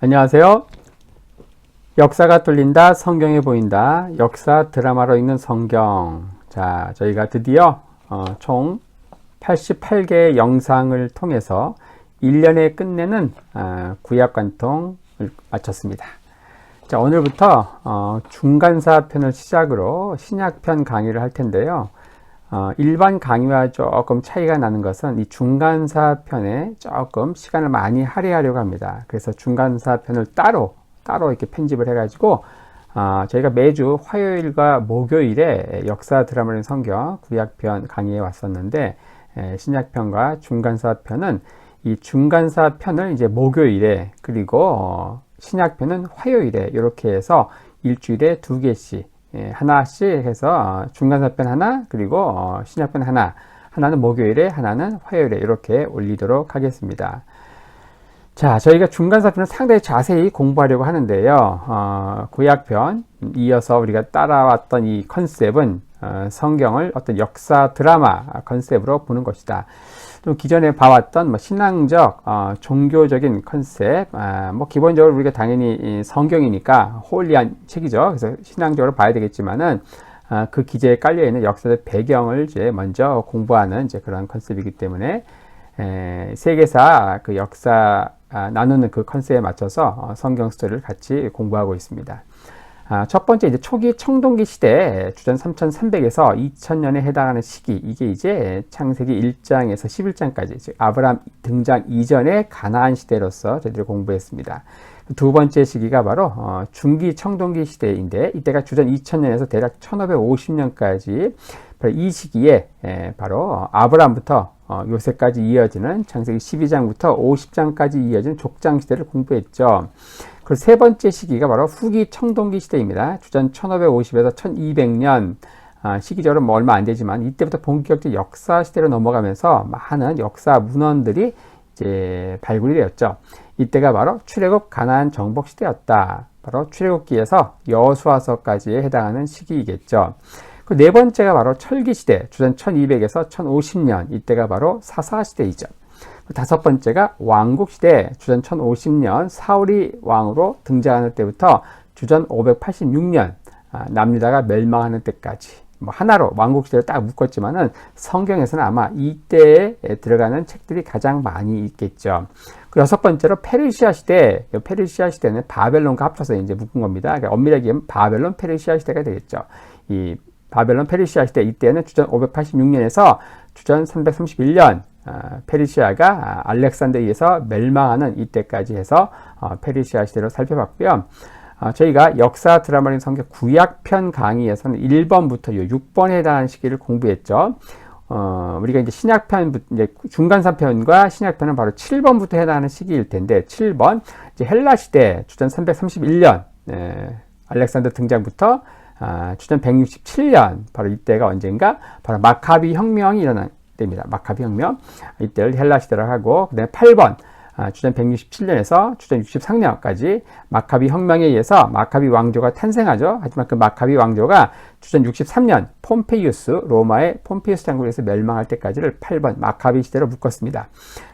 안녕하세요. 역사가 뚫린다, 성경에 보인다, 역사 드라마로 읽는 성경. 자, 저희가 드디어 어, 총 88개의 영상을 통해서 1년에 끝내는 어, 구약 관통을 마쳤습니다. 자, 오늘부터 어, 중간사 편을 시작으로 신약편 강의를 할 텐데요. 어, 일반 강의와 조금 차이가 나는 것은 이 중간사 편에 조금 시간을 많이 할애하려고 합니다. 그래서 중간사 편을 따로 따로 이렇게 편집을 해가지고 어, 저희가 매주 화요일과 목요일에 역사 드라마를 성경 구약편 강의에 왔었는데 에, 신약편과 중간사 편은 이 중간사 편을 이제 목요일에 그리고 어, 신약편은 화요일에 이렇게 해서 일주일에 두 개씩 예, 하나씩 해서 어, 중간사편 하나 그리고 어, 신약편 하나 하나는 목요일에 하나는 화요일에 이렇게 올리도록 하겠습니다. 자, 저희가 중간사편을 상당히 자세히 공부하려고 하는데요. 어, 구약편 이어서 우리가 따라왔던 이 컨셉은 어, 성경을 어떤 역사 드라마 컨셉으로 보는 것이다. 또 기존에 봐왔던 뭐 신앙적, 어, 종교적인 컨셉, 아, 뭐 기본적으로 우리가 당연히 성경이니까 홀리한 책이죠. 그래서 신앙적으로 봐야 되겠지만은 아, 그 기재에 깔려 있는 역사적 배경을 이제 먼저 공부하는 이제 그런 컨셉이기 때문에 에, 세계사 그 역사 아, 나누는 그 컨셉에 맞춰서 어, 성경 스토리를 같이 공부하고 있습니다. 아, 첫 번째 이제 초기 청동기 시대 주전 3300에서 2000년에 해당하는 시기 이게 이제 창세기 1장에서 11장까지 즉 아브라함 등장 이전의 가나안 시대로서 저희들이 공부했습니다. 두 번째 시기가 바로 어, 중기 청동기 시대인데 이때가 주전 2000년에서 대략 1550년까지 이 시기에 에, 바로 아브라함부터 어, 요새까지 이어지는 창세기 12장부터 50장까지 이어지는 족장 시대를 공부했죠. 그 세 번째 시기가 바로 후기 청동기 시대입니다. 주전 1550에서 1200년 아, 시기적으로 뭐 얼마 안 되지만 이때부터 본격적 역사 시대로 넘어가면서 많은 역사 문헌들이 이제 발굴이 되었죠. 이때가 바로 출애굽 가나안 정복 시대였다. 바로 출애굽기에서 여수와서까지에 해당하는 시기이겠죠. 그 네 번째가 바로 철기 시대, 주전 1200에서 1050년, 이때가 바로 사사 시대이죠. 다섯 번째가 왕국 시대 주전 1050년 사울이 왕으로 등장하는 때부터 주전 586년 아, 남유다가 멸망하는 때까지 뭐 하나로 왕국 시대를 딱 묶었지만은 성경에서는 아마 이때에 들어가는 책들이 가장 많이 있겠죠. 그 여섯 번째로 페르시아 시대, 페르시아 시대는 바벨론과 합쳐서 이제 묶은 겁니다. 그러니까 엄밀하게 얘기하면 바벨론 페르시아 시대가 되겠죠. 이 바벨론 페르시아 시대 이때는 주전 586년에서 주전 331년 어, 페르시아가 아, 알렉산더에 의해서 멸망하는 이때까지 해서 어, 페르시아 시대로 살펴봤고요. 어, 저희가 역사 드라마인 성경 구약편 강의에서는 1번부터 6번에 해당하는 시기를 공부했죠. 어, 우리가 이제 신약편, 이제 중간사편과 신약편은 바로 7번부터 해당하는 시기일 텐데, 7번, 이제 헬라 시대, 주전 331년, 예, 알렉산더 등장부터, 아, 주전 167년, 바로 이때가 언젠가, 바로 마카비 혁명이 일어난 때입니다. 마카비 혁명. 이때를 헬라 시대라고 하고, 그 다음에 8번, 아, 주전 167년에서 주전 63년까지 마카비 혁명에 의해서 마카비 왕조가 탄생하죠. 하지만 그 마카비 왕조가 주전 63년 폼페이우스 로마의 폼페이우스 장군에서 멸망할 때까지를 8번 마카비 시대로 묶었습니다.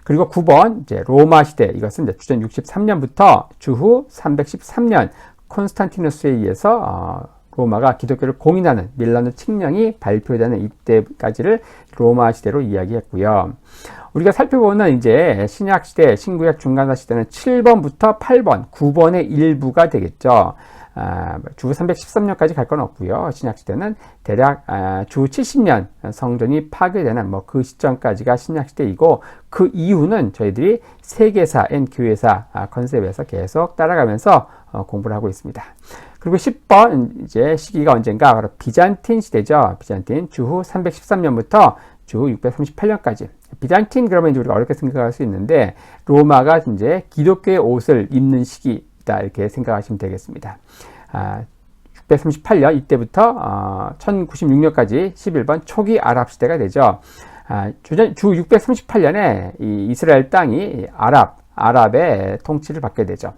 그리고 9번 이제 로마 시대 이것은 이제 주전 63년부터 주후 313년 콘스탄티누스에 의해서 어, 로마가 기독교를 공인하는 밀라노 칙령이 발표되는 이때까지를 로마 시대로 이야기했고요. 우리가 살펴보는 이제 신약 시대, 신구약 중간사 시대는 7번부터 8번, 9번의 일부가 되겠죠. 아, 주 313년까지 갈 건 없고요. 신약 시대는 대략 아, 주 70년 성전이 파괴되는 뭐 그 시점까지가 신약 시대이고 그 이후는 저희들이 세계사, N 교회사 아, 컨셉에서 계속 따라가면서 어, 공부를 하고 있습니다. 그리고 10번 이제 시기가 언젠가 바로 비잔틴 시대죠. 비잔틴 주후 313년부터 주후 638년까지. 비잔틴 그러면 이제 우리가 어렵게 생각할 수 있는데 로마가 이제 기독교의 옷을 입는 시기다 이렇게 생각하시면 되겠습니다. 아, 638년 이때부터 어, 1096년까지 11번 초기 아랍 시대가 되죠. 아, 주전, 주 638년에 이 이스라엘 땅이 아랍 아랍의 통치를 받게 되죠.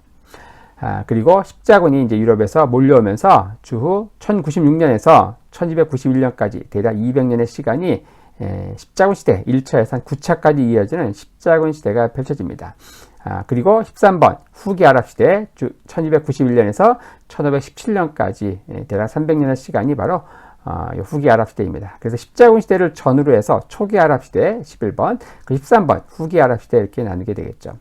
아, 그리고 십자군이 이제 유럽에서 몰려오면서 주후 1096년에서 1291년까지 대략 200년의 시간이 에, 십자군 시대 1차에서 9차까지 이어지는 십자군 시대가 펼쳐집니다. 아, 그리고 13번 후기 아랍 시대 1291년에서 1517년까지 예, 대략 300년의 시간이 바로 어, 후기 아랍 시대입니다. 그래서 십자군 시대를 전후로 해서 초기 아랍 시대 11번, 그 13번 후기 아랍 시대 이렇게 나누게 되겠죠.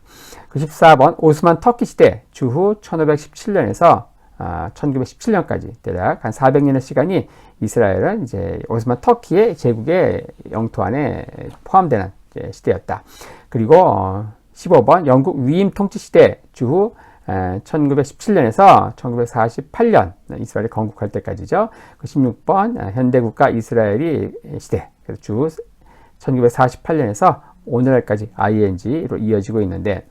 그 14번 오스만 터키 시대 주후 1517년에서 아, 1917년까지 대략 한 400년의 시간이 이스라엘은 이제 오스만 터키의 제국의 영토 안에 포함되는 시대였다. 그리고 어, 15번 영국 위임 통치 시대 주후 1917년에서 1948년 이스라엘이 건국할 때까지죠. 그 16번 현대국가 이스라엘이 시대 주 1948년에서 오늘날까지 ING로 이어지고 있는데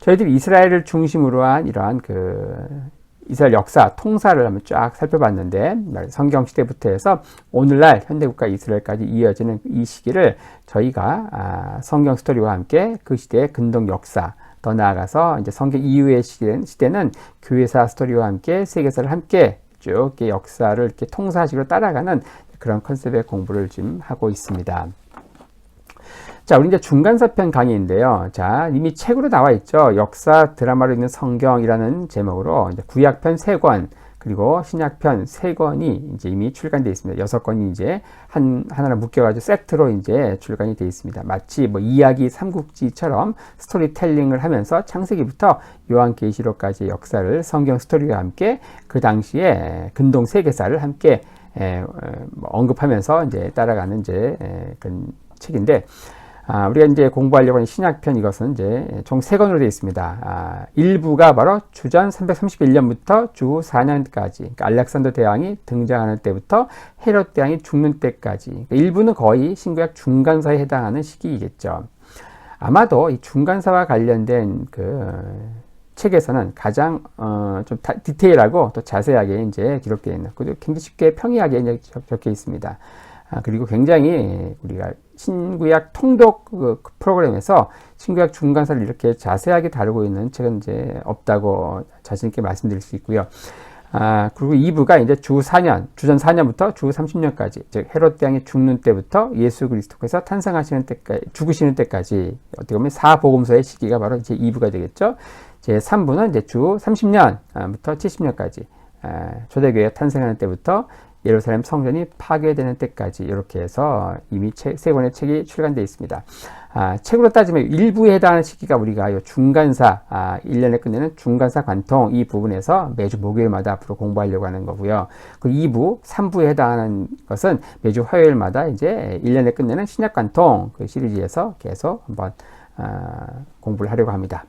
저희들이 이스라엘을 중심으로 한 이러한 그 이스라엘 역사, 통사를 한번 쫙 살펴봤는데 성경 시대부터 해서 오늘날 현대국가 이스라엘까지 이어지는 이 시기를 저희가 아, 성경 스토리와 함께 그 시대의 근동 역사, 더 나아가서 이제 성경 이후의 시대는, 교회사 스토리와 함께 세계사를 함께 쭉 역사를 이렇게 통사식으로 따라가는 그런 컨셉의 공부를 지금 하고 있습니다. 자, 우리 이제 중간사편 강의인데요. 자, 이미 책으로 나와 있죠. 역사 드라마로 있는 성경이라는 제목으로 구약편 3권, 그리고 신약편 3권이 이제 이미 출간되어 있습니다. 6권이 이제 한, 하나를 묶여가지고 세트로 이제 출간이 되어 있습니다. 마치 뭐 이야기 삼국지처럼 스토리텔링을 하면서 창세기부터 요한계시록까지 역사를 성경 스토리와 함께 그 당시에 근동 세계사를 함께 에, 뭐 언급하면서 이제 따라가는 이제 에, 그런 책인데 아, 우리가 이제 공부하려고 하는 신약편 이것은 이제 총 세 권으로 되어 있습니다. 아, 일부가 바로 주전 331년부터 주 4년까지, 그러니까 알렉산더 대왕이 등장하는 때부터 헤롯 대왕이 죽는 때까지. 그러니까 일부는 거의 신구약 중간사에 해당하는 시기이겠죠. 아마도 이 중간사와 관련된 그 책에서는 가장 어, 좀 다, 디테일하고 또 자세하게 이제 기록되어 있는, 그리고 굉장히 쉽게 평이하게 이제 적혀 있습니다. 아, 그리고 굉장히 우리가 신구약 통독 그 프로그램에서 신구약 중간사를 이렇게 자세하게 다루고 있는 책은 이제 없다고 자신있게 말씀드릴 수 있고요. 아, 그리고 2부가 이제 주 4년, 주전 4년부터 주 30년까지, 즉, 헤롯 대왕이 죽는 때부터 예수 그리스도께서 탄생하시는 때까지, 죽으시는 때까지, 어떻게 보면 사복음서의 시기가 바로 이제 2부가 되겠죠. 제 3부는 이제 주 30년부터 70년까지, 아, 초대교회 탄생하는 때부터 예루살렘 성전이 파괴되는 때까지 이렇게 해서 이미 책, 세 권의 책이 출간되어 있습니다. 아, 책으로 따지면 일부에 해당하는 시기가 우리가 요 중간사, 아, 1년에 끝내는 중간사 관통 이 부분에서 매주 목요일마다 앞으로 공부하려고 하는 거고요. 그 2부, 3부에 해당하는 것은 매주 화요일마다 이제 1년에 끝내는 신약 관통 그 시리즈에서 계속 한번 아, 공부를 하려고 합니다.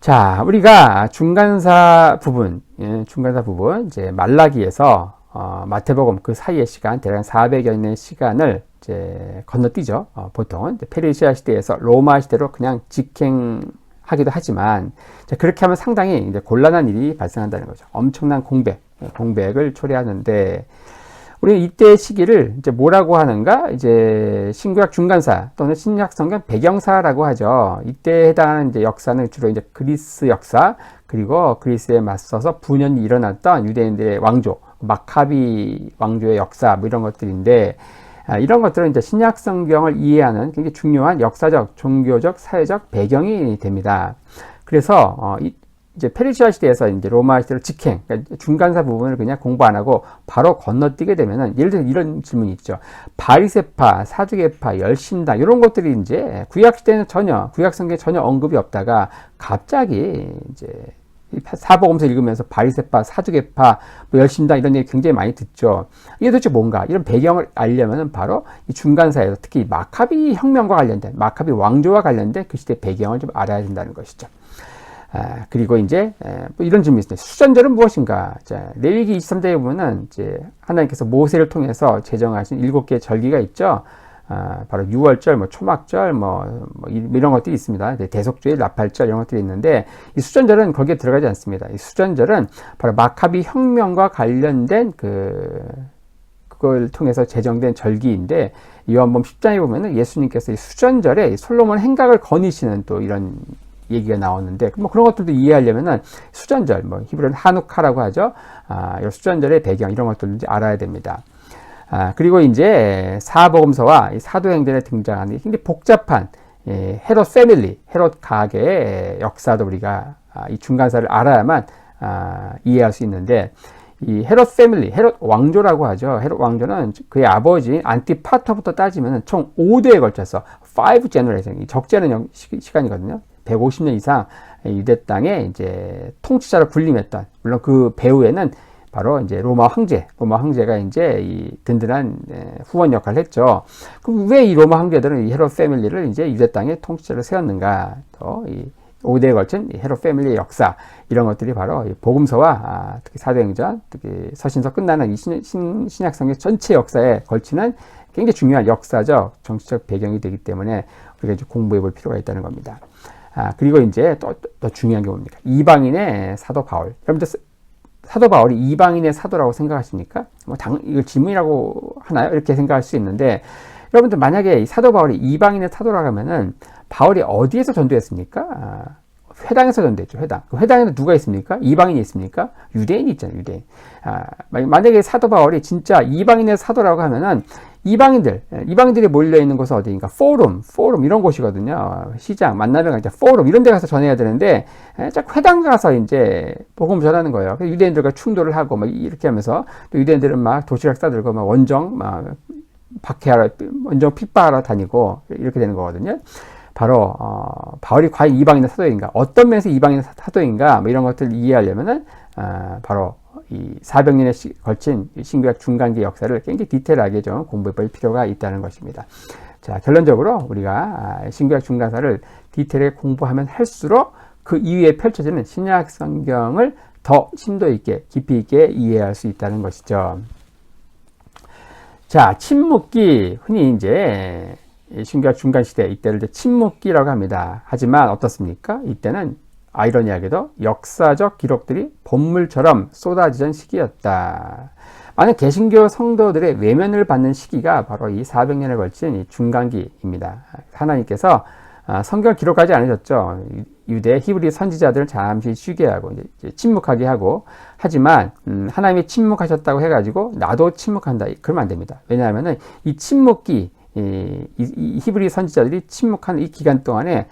자, 우리가 중간사 부분, 예, 중간사 부분, 이제 말라기에서 어, 마태복음 그 사이의 시간 대략 400여 년의 시간을 이제 건너뛰죠. 어, 보통은 페르시아 시대에서 로마 시대로 그냥 직행하기도 하지만 그렇게 하면 상당히 이제 곤란한 일이 발생한다는 거죠. 엄청난 공백, 예, 공백을 초래하는데 우리는 이때 시기를 이제 뭐라고 하는가? 이제 신구약 중간사 또는 신약 성경 배경사라고 하죠. 이때 해당하는 이제 역사는 주로 이제 그리스 역사 그리고 그리스에 맞서서 분연이 일어났던 유대인들의 왕조 마카비 왕조의 역사 뭐 이런 것들인데 아, 이런 것들은 이제 신약 성경을 이해하는 굉장히 중요한 역사적, 종교적, 사회적 배경이 됩니다. 그래서 어, 이, 이제 페르시아 시대에서 이제 로마 시대로 직행, 그러니까 중간사 부분을 그냥 공부 안 하고 바로 건너뛰게 되면은 예를 들어 이런 질문이 있죠. 바리세파, 사두개파, 열신다 이런 것들이 이제 구약 시대는 전혀 구약 성경에 전혀 언급이 없다가 갑자기 이제 사복음서 읽으면서 바리세파, 사두개파, 뭐 열심다 이런 얘기 굉장히 많이 듣죠. 이게 도대체 뭔가 이런 배경을 알려면은 바로 이 중간사에서 특히 마카비 혁명과 관련된 마카비 왕조와 관련된 그 시대 배경을 좀 알아야 된다는 것이죠. 아, 그리고 이제 에, 뭐 이런 질문이 있습니다. 수전절은 무엇인가? 자, 레위기 23장에 보면은 이제 하나님께서 모세를 통해서 제정하신 일곱 개의 절기가 있죠. 아, 바로 6월절, 뭐 초막절, 뭐, 뭐 이런 것들이 있습니다. 대속주일, 나팔절 이런 것들이 있는데 이 수전절은 거기에 들어가지 않습니다. 이 수전절은 바로 마카비 혁명과 관련된 그 그걸 통해서 제정된 절기인데 요한복음 10장에 보면은 예수님께서 이 수전절에 솔로몬 행각을 거니시는 또 이런 얘기가 나오는데 뭐 그런 것들도 이해하려면은 수전절, 뭐 히브리는 하누카라고 하죠. 아, 이 수전절의 배경 이런 것들도 알아야 됩니다. 아, 그리고 이제 사복음서와 사도행전에 등장하는 굉장히 복잡한 예, 헤롯 패밀리, 헤롯 가게의 역사도 우리가 아, 이 중간사를 알아야만 아, 이해할 수 있는데 이 헤롯 패밀리, 헤롯 왕조라고 하죠. 헤롯 왕조는 그의 아버지 안티파터부터 따지면 총 5대에 걸쳐서 5 제너레이션, 적재는 시간이거든요. 150년 이상 유대 땅에 이제 통치자로 군림했던 물론 그 배후에는 바로 이제 로마 황제, 로마 황제가 이제 이 든든한 후원 역할을 했죠. 그럼 왜 이 로마 황제들은 이 헤롯 패밀리를 이제 유대 땅에 통치자로 세웠는가? 또이 5대에 걸친 헤롯 패밀리의 역사 이런 것들이 바로 복음서와 아, 특히 사도행전, 특히 서신서 끝나는 이 신약성의 전체 역사에 걸치는 굉장히 중요한 역사적 정치적 배경이 되기 때문에 우리가 이제 공부해 볼 필요가 있다는 겁니다. 아, 그리고 이제 또, 또 중요한 게 뭡니까? 이방인의 사도 바울. 여러분들 사도 바울이 이방인의 사도라고 생각하십니까? 뭐 당, 이걸 지문이라고 하나요? 이렇게 생각할 수 있는데 여러분들 만약에 사도 바울이 이방인의 사도라고 하면은 바울이 어디에서 전도했습니까? 아, 회당에서 전도했죠. 회당. 그 회당에는 누가 있습니까? 이방인이 있습니까? 유대인이 있잖아요. 유대인. 아, 만약에 사도 바울이 진짜 이방인의 사도라고 하면은 이방인들, 예, 이방인들이 몰려 있는 곳은 어디인가? 포럼, 포럼 이런 곳이거든요. 시장, 만나면 이제 포럼 이런 데 가서 전해야 되는데 예, 자꾸 회당 가서 이제 복음 전하는 거예요. 유대인들과 충돌을 하고 막 이렇게 하면서 또 유대인들은 막 도시락 싸들고 막 원정 막 박해하러 원정 핍박하러 다니고 이렇게 되는 거거든요. 바로 어, 바울이 과연 이방인의 사도인가? 어떤 면에서 이방인의 사도인가? 뭐 이런 것들을 이해하려면은 어, 바로 이 400년에 걸친 신구약 중간기 역사를 굉장히 디테일하게 좀 공부해 볼 필요가 있다는 것입니다. 자, 결론적으로 우리가 아, 신구약 중간사를 디테일하게 공부하면 할수록 그 이후에 펼쳐지는 신약 성경을 더 심도 있게 깊이 있게 이해할 수 있다는 것이죠. 자, 침묵기 흔히 이제 신구약 중간 시대 이때를 침묵기라고 합니다. 하지만 어떻습니까? 이때는 아이러니하게도 역사적 기록들이 본물처럼 쏟아지던 시기였다. 많은 개신교 성도들의 외면을 받는 시기가 바로 이 400년에 걸친 이 중간기입니다. 하나님께서 아, 성경 기록하지 않으셨죠. 유대 히브리 선지자들을 잠시 쉬게 하고 침묵하게 하고 하지만 음, 하나님이 침묵하셨다고 해가지고 나도 침묵한다 그러면 안 됩니다. 왜냐하면은 이 침묵기 이, 이 히브리 선지자들이 침묵한 이 기간 동안에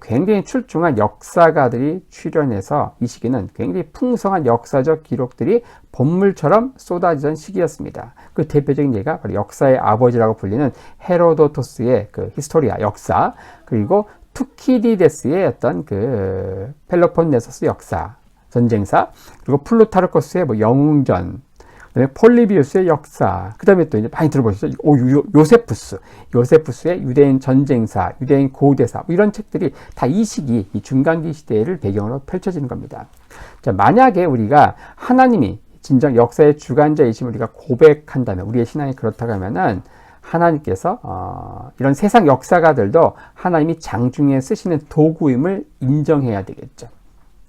굉장히 출중한 역사가들이 출연해서 이 시기는 굉장히 풍성한 역사적 기록들이 본물처럼 쏟아지던 시기였습니다. 그 대표적인 예가 바로 역사의 아버지라고 불리는 헤로도토스의 그 히스토리아 역사 그리고 투키디데스의 어떤 그 펠로폰네소스 역사 전쟁사 그리고 플루타르코스의 뭐 영웅전 그다음에 폴리비우스의 역사, 그 다음에 또 이제 많이 들어보셨죠? 오, 요, 요세푸스, 요세푸스의 유대인 전쟁사, 유대인 고대사, 뭐 이런 책들이 다 이 시기, 이 중간기 시대를 배경으로 펼쳐지는 겁니다. 자, 만약에 우리가 하나님이 진정 역사의 주관자이심을 우리가 고백한다면, 우리의 신앙이 그렇다고 하면은, 하나님께서 어, 이런 세상 역사가들도 하나님이 장중에 쓰시는 도구임을 인정해야 되겠죠.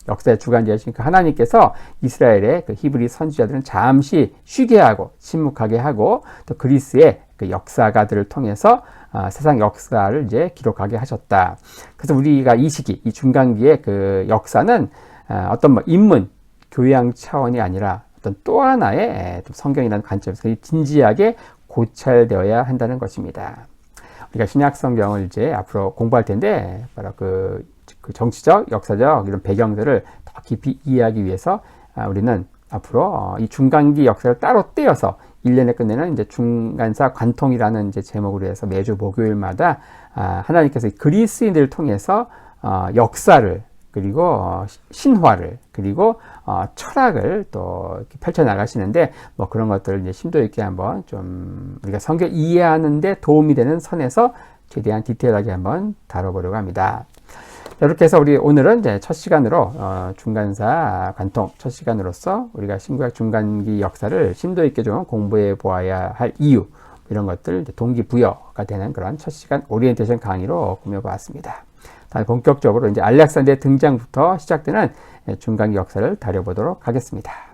역사의 주관자이신 그 하나님께서 이스라엘의 그 히브리 선지자들은 잠시 쉬게 하고 침묵하게 하고 또 그리스의 그 역사가들을 통해서 아, 세상 역사를 이제 기록하게 하셨다. 그래서 우리가 이 시기, 이 중간기의 그 역사는 아, 어떤 뭐 인문, 교양 차원이 아니라 어떤 또 하나의 성경이라는 관점에서 진지하게 고찰되어야 한다는 것입니다. 우리가 신약 성경을 이제 앞으로 공부할 텐데 바로 그 그 정치적, 역사적 이런 배경들을 더 깊이 이해하기 위해서 아, 우리는 앞으로 어, 이 중간기 역사를 따로 떼어서 1년에 끝내는 이제 중간사 관통이라는 이제 제목으로 해서 매주 목요일마다 아, 하나님께서 그리스인들을 통해서 어, 역사를 그리고 어, 신화를 그리고 철학을 또 펼쳐 나가시는데 뭐 그런 것들을 이제 심도 있게 한번 좀 우리가 성경 이해하는데 도움이 되는 선에서 최대한 디테일하게 한번 다뤄보려고 합니다. 이렇게 해서 우리 오늘은 이제 첫 시간으로 어, 중간사 관통 첫 시간으로서 우리가 신구약 중간기 역사를 심도 있게 좀 공부해 보아야 할 이유 이런 것들 동기부여가 되는 그런 첫 시간 오리엔테이션 강의로 꾸며보았습니다. 다음 본격적으로 이제 알렉산더의 등장부터 시작되는 중간기 역사를 다뤄보도록 하겠습니다.